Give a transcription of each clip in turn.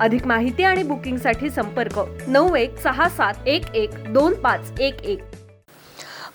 अधिक माहिती आणि बुकिंगसाठी संपर्क नऊ एक सहा सात एक एक दोन पाच एक एक.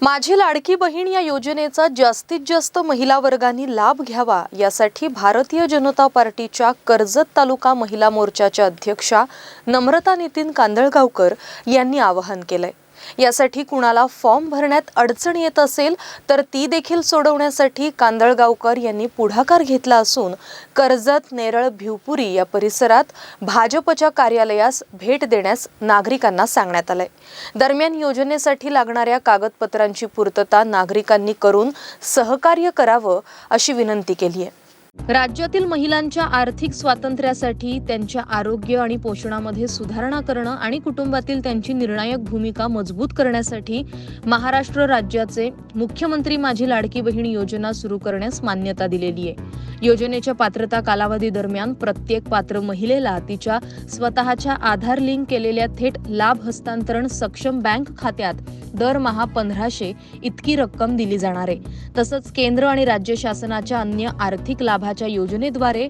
माझी लाडकी बहीण या योजनेचा जास्तीत जास्त महिला वर्गांनी लाभ घ्यावा यासाठी भारतीय जनता पार्टीच्या कर्जत तालुका महिला मोर्चाच्या अध्यक्षा नम्रता नितीन कांदळगावकर यांनी आवाहन केलंय. यासाठी कुणाला फॉर्म भरण्यात अडचण येत असेल तर ती देखील सोडवण्यासाठी कांदळगावकर यांनी पुढाकार घेतला असून कर्जत नेरळ भिवपुरी या परिसरात भाजपच्या कार्यालयास भेट देण्यास नागरिकांना सांगण्यात आलंय. दरम्यान योजनेसाठी लागणाऱ्या कागदपत्रांची पूर्तता नागरिकांनी करून सहकार्य करावं अशी विनंती केली आहे राज्यातील महिलांच्या आर्थिक स्वातंत्र्यासाठी त्यांच्या आरोग्य आणि पोषणामध्ये सुधारणा करणं आणि कुटुंबातील त्यांची निर्णायक भूमिका मजबूत करण्यासाठी महाराष्ट्र राज्याचे मुख्यमंत्री माझी लाडकी बहीण योजना सुरू करण्यास मान्यता दिलेली आहे. योजनेच्या पात्रता कालावधी दरम्यान प्रत्येक पात्र महिलेला तिच्या स्वतःच्या आधार लिंक केलेल्या थेट लाभ हस्तांतरण सक्षम बँक खात्यात दरमहा पंधराशे इतकी रक्कम दिली जाणार आहे. तसंच केंद्र आणि राज्य शासनाच्या अन्य आर्थिक लाभाच्या योजनेद्वारे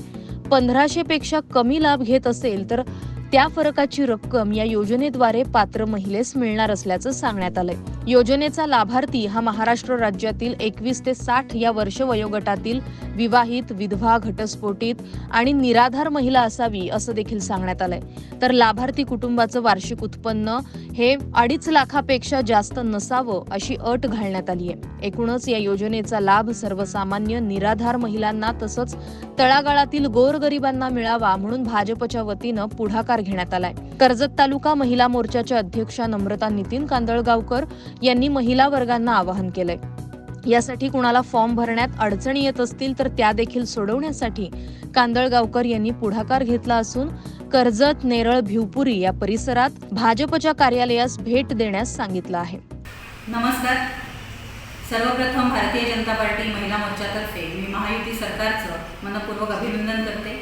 पंधराशे पेक्षा कमी लाभ घेत असेल तर त्या फरकाची रक्कम या योजनेद्वारे पात्र महिलेस मिळणार असल्याचं सांगण्यात आलंय. योजनेचा लाभार्थी हा महाराष्ट्र राज्यातील एकवीस ते साठ या वर्ष वयोगटातील विवाहित विधवा घटस्फोटित आणि निराधार महिला असावी असं देखील सांगण्यात आलंय. तर लाभार्थी कुटुंबाचं वार्षिक उत्पन्न हे अडीच लाखापेक्षा जास्त नसावं अशी अट घालण्यात आली आहे. एकूणच या योजनेचा लाभ सर्वसामान्य निराधार महिलांना तसंच तळागाळातील गोरगरिबांना मिळावा म्हणून भाजपच्या वतीनं पुढाकार घेण्यात आलाय. कर्जत तालुका महिला मोर्चाच्या अध्यक्षा नम्रता नितीन कांदळगावकर यांनी महिला वर्गांना आवाहन केलंय. यासाठी कुणाला फॉर्म भरण्यात अडचणी येत असतील तर त्या देखील सोडवण्यासाठी कांदळगावकर यांनी पुढाकार घेतला असून कर्जत नेरळ भिवपुरी या परिसरात भाजपच्या कार्यालयास भेट देण्यास सांगितलं आहे. नमस्कार. सर्वप्रथम भारतीय जनता पार्टी महिला मोर्चातर्फे मी महायुती सरकारचं मनपूर्वक अभिनंदन करते.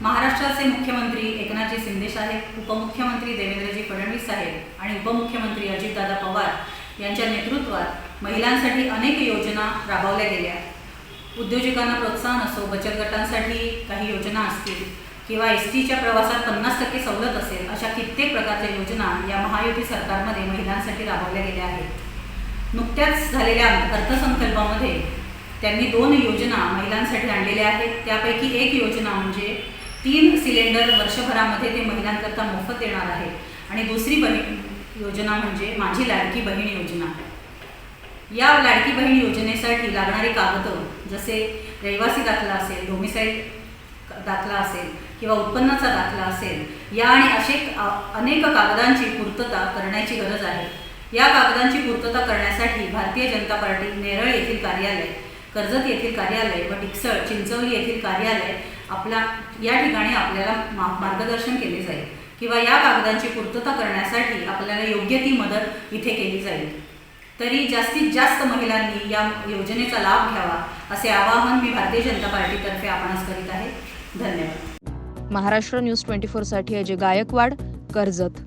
महाराष्ट्राचे मुख्यमंत्री एकनाथजी शिंदे साहेब उपमुख्यमंत्री देवेंद्रजी फडणवीस साहेब आणि उपमुख्यमंत्री अजितदादा पवार यांच्या नेतृत्वात महिलांसाठी अनेक योजना राबवल्या गेल्या. उद्योजकांना प्रोत्साहन असो बचत गटांसाठी काही योजना असतील किंवा एस टीच्या प्रवासात पन्नास टक्के सवलत असेल अशा कित्येक प्रकारच्या योजना या महायुती सरकारमध्ये महिलांसाठी राबवल्या गेल्या आहेत. नुकत्याच झालेल्या अर्थसंकल्पामध्ये त्यांनी दोन योजना महिलांसाठी आणलेल्या आहेत. त्यापैकी एक योजना म्हणजे तीन सिलेंडर वर्षभरामध्ये ते महिलांकरता मोफत देणार आहे. आणि दुसरी बहीण योजना म्हणजे माझी लाडकी बहीण योजना. या लाडकी बहीण योजनेसाठी लागणारी कागदं जसे रहिवासी दाखला असेल डोमिसाईल दाखला असेल किंवा उत्पन्नाचा दाखला असेल या आणि असे अनेक कागदांची पूर्तता करण्याची गरज आहे. या कागदांची पूर्तता करण्यासाठी भारतीय जनता पार्टी नेरळ येथील कार्यालय कर्जत येथील कार्यालय व डिक्सळ चिंचवली येथील कार्यालय आपला या ठिकाणी आपल्याला मार्गदर्शन केले जाईल. किंवा या कागदांची पूर्तता करण्यासाठी आपल्याला योग्य ती मदत इथे केली जाईल. तरी जास्तीत जास्त महिलांनी या योजनेचा लाभ घ्यावा असे आवाहन मी भारतीय जनता पार्टीतर्फे आपणास करीत आहे. धन्यवाद. महाराष्ट्र न्यूज ट्वेंटी साठी अजय गायकवाड कर्जत.